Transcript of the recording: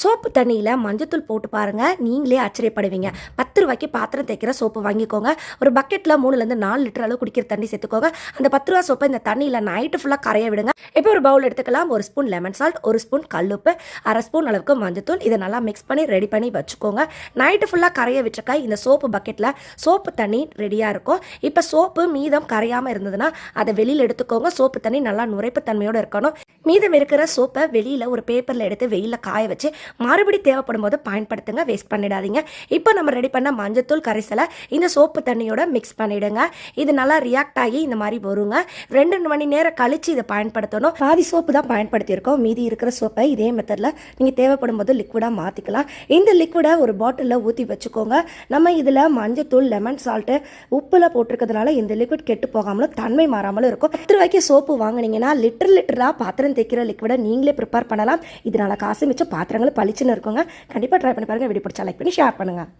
Soap தண்ணியில் மஞ்சத்தூள் போட்டு பாருங்கள் நீங்களே ஆச்சரியப்படுவீங்க. பத்து ரூபாய்க்கு பாத்திரம் தேய்க்கிற சோப்பு வாங்கிக்கோங்க. ஒரு பக்கெட்டில் மூணுலேருந்து நாலு லிட்டர் அளவு குடிக்கிற தண்ணி சேர்த்துக்கோங்க. அந்த பத்து ரூபா சோப்பை இந்த தண்ணியில் நைட்டு ஃபுல்லாக கரைய விடுங்க. இப்போ ஒரு பவுல் எடுத்துக்கலாம். ஒரு ஸ்பூன் லெமன் சால்ட் ஒரு ஸ்பூன் கல்லுப்பு அரை ஸ்பூன் அளவுக்கு மஞ்சத்தூள் இதை நல்லா மிக்ஸ் பண்ணி ரெடி பண்ணி வச்சுக்கோங்க. நைட்டு ஃபுல்லாக கரைய வச்சுக்க இந்த சோப்பு பக்கெட்டில் சோப்பு தண்ணி ரெடியாக இருக்கும். இப்போ சோப்பு மீதம் கரையாமல் இருந்ததுன்னா அதை வெளியில் எடுத்துக்கோங்க. சோப்பு தண்ணி நல்லா நுரைப்பு தன்மையோடு இருக்கணும். மீதம் இருக்கிற சோப்பை வெளியில் ஒரு பேப்பரில் எடுத்து வெயிலில் காய வச்சு மறுபடி தேவைப்படும் போது பயன்படுத்துங்க வேஸ்ட் பண்ணிடாதீங்க. இப்போ நம்ம ரெடி பண்ண மஞ்சத்தூள் கரைசலை இந்த சோப்பு தண்ணியோட மிக்ஸ் பண்ணிடுங்க. இது நல்லா ரியாக்ட் ஆகி இந்த மாதிரி வருங்க. ரெண்டு மணி நேரம் கழிச்சு இதை பயன்படுத்தணும். பாதி சோப்பு தான் பயன்படுத்தியிருக்கோம். மீதி இருக்கிற சோப்பை இதே மெத்தடில் நீங்கள் தேவைப்படும் போது லிக்விடாக மாற்றிக்கலாம் இந்த லிக்விடை ஒரு பாட்டிலில் ஊற்றி வச்சுக்கோங்க. நம்ம இதில் மஞ்சத்தூள் லெமன் சால்ட்டு உப்பில் போட்டிருக்கிறதுனால இந்த லிக்விட் கெட்டு போகாமலும் தன்மை மாறாமலும் இருக்கும். பத்து ரூபாய்க்கு சோப்பு வாங்கினீங்கன்னா லிட்டர் லிட்டராக பாத்திரம் தைக்கிற லிக்விடை நீங்களே ப்ரிப்பேர் பண்ணலாம். இதனால காசு மிச்சம் பாத்திரங்களும் பளிச்சுன்னு இருக்குங்க. கண்டிப்பாக ட்ரை பண்ணி பாருங்க. வீடியோ பிடிச்சா லைக் பண்ணி ஷேர் பண்ணுங்கள்